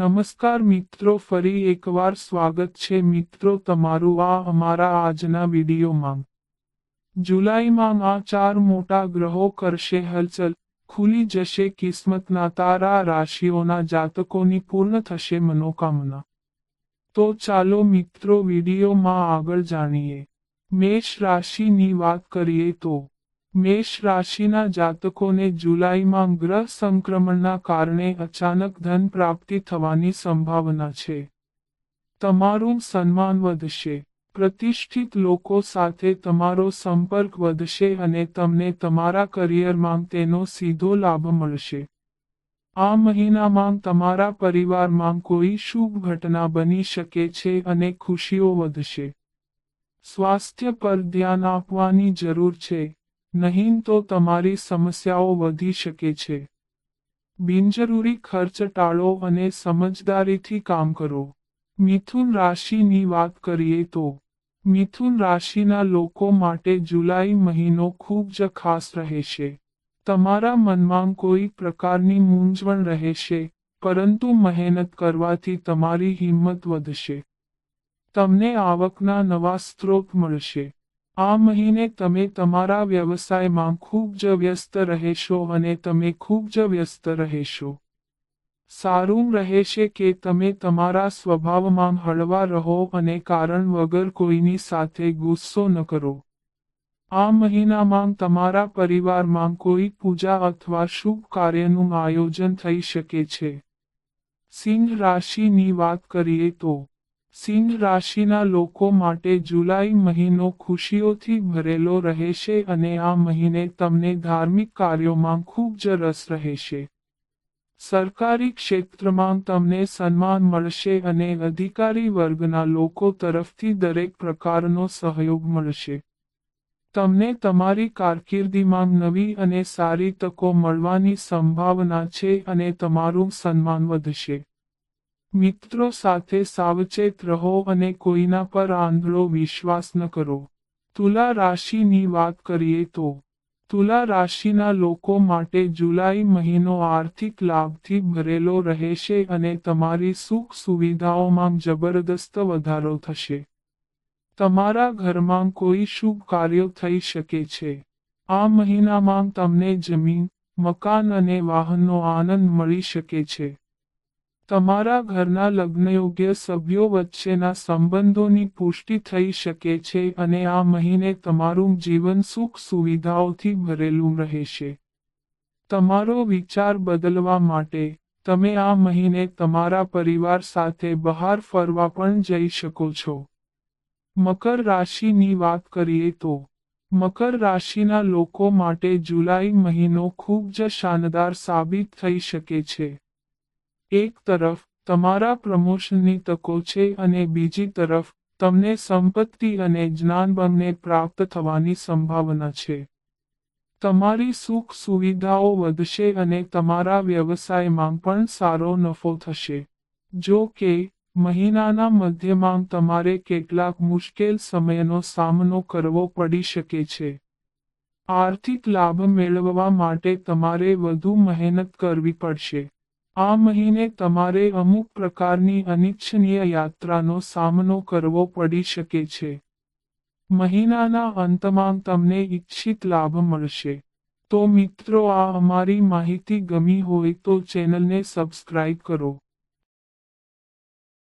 નમસ્કાર મિત્રો, ફરી એકવાર સ્વાગત છે મિત્રો તમારું આ અમારા આજના વિડીયોમાં. જુલાઈમાં આ ચાર મોટા ગ્રહો કરશે હલચલ, ખુલી જશે કિસ્મતના તારા રાશિઓના જાતકોની પૂર્ણ થશે મનોકામના. તો ચાલો મિત્રો વિડીયોમાં આગળ જાણીએ. મેષ રાશિની વાત કરીએ તો મેષ રાશિના જાતકોને જુલાઈમાં ગ્રહ સંક્રમણના કારણે અચાનક ધન પ્રાપ્તિ થવાની સંભાવના છે. તમારું સન્માન વધશે. પ્રતિષ્ઠિત લોકો સાથે તમારો સંપર્ક વધશે અને તમને તમારા કરિયરમાં તેનો સીધો લાભ મળશે. આ મહિનામાં તમારા પરિવારમાં કોઈ શુભ ઘટના બની શકે છે અને ખુશીઓ વધશે. સ્વાસ્થ્ય પર ધ્યાન આપવાની જરૂર છે. નહીં તો તમારી સમસ્યાઓ વધી શકે છે. બિનજરૂરી ખર્ચ ટાળો અને સમજદારીથી કામ કરો. મિથુન રાશિની વાત કરીએ તો, મિથુન રાશિના લોકો માટે જુલાઈ મહિનો ખૂબ જ ખાસ રહેશે. તમારા મનમાં કોઈ પ્રકારની મૂંઝવણ રહેશે, પરંતુ મહેનત કરવાથી તમારી હિંમત વધશે. તમને આવકના નવા સ્ત્રોત મળશે. આ મહિને તમે તમારા વ્યવસાયમાં ખૂબ જ વ્યસ્ત રહેશો અને તમે ખૂબ જ વ્યસ્ત રહેશો. સારું રહેશે કે તમે તમારા સ્વભાવમાં હળવા રહો અને કારણ વગર કોઈની સાથે ગુસ્સો ન કરો. આ મહિનામાં તમારા પરિવારમાં કોઈ પૂજા અથવા શુભ કાર્યનું આયોજન થઈ શકે છે. સિંહ રાશિની વાત કરીએ તો સિંહ રાશિના લોકો માટે જુલાઈ મહિનો ખુશીઓથી ભરેલો રહેશે અને આ મહિને તમને ધાર્મિક કાર્યોમાં ખૂબ જ રસ રહેશે. સરકારી ક્ષેત્રમાં તમને સન્માન મળશે અને અધિકારી વર્ગના લોકો તરફથી દરેક પ્રકારનો સહયોગ મળશે. તમને તમારી કારકિર્દીમાં નવી અને સારી તકો મળવાની સંભાવના છે અને તમારું સન્માન વધશે. મિત્રો સાથે સાવચેત રહો અને કોઈના પર આંધળો વિશ્વાસ ન કરો. તુલા રાશિની વાત કરીએ તો, તુલા રાશિના લોકો માટે જુલાઈ મહિનો આર્થિક લાભથી ભરેલો રહેશે અને તમારી સુખ સુવિધાઓમાં જબરદસ્ત વધારો થશે. તમારા ઘરમાં કોઈ શુભ કાર્યો થઈ શકે છે. આ મહિનામાં તમને જમીન, મકાન અને વાહનનો આનંદ મળી શકે છે. તમારા ઘરના લગ્નયોગ્ય સભ્યો વચ્ચેના સંબંધોની પુષ્ટિ થઈ શકે છે અને આ મહિને તમારું જીવન સુખ સુવિધાઓથી ભરેલું રહેશે. તમારો વિચાર બદલવા માટે, તમે આ મહિને તમારા પરિવાર સાથે બહાર ફરવા પણ જઈ શકો છો. મકર રાશિની વાત કરીએ તો, મકર રાશિના લોકો માટે જુલાઈ મહિનો ખૂબ જ શાનદાર સાબિત થઈ શકે છે. એક તરફ તમારા પ્રમોશનની તકો છે અને બીજી તરફ તમને સંપત્તિ અને જ્ઞાન બંને પ્રાપ્ત થવાની સંભાવના છે. તમારી સુખ સુવિધાઓ વધશે અને તમારા વ્યવસાયમાં પણ સારો નફો થશે. જો કે, મહિનાના મધ્યમાં તમારે કેટલાક મુશ્કેલ સમયનો સામનો કરવો પડી શકે છે. આર્થિક લાભ મેળવવા માટે તમારે વધુ મહેનત કરવી પડશે. આ મહિને તમારે અમુક પ્રકારની અનિચ્છનીય યાત્રાનો સામનો કરવો પડી શકે છે. મહિનાના અંતમાં તમને ઈચ્છિત લાભ મળશે. તો મિત્રો, આ અમારી માહિતી ગમી હોય તો ચેનલને સબસ્ક્રાઇબ કરો.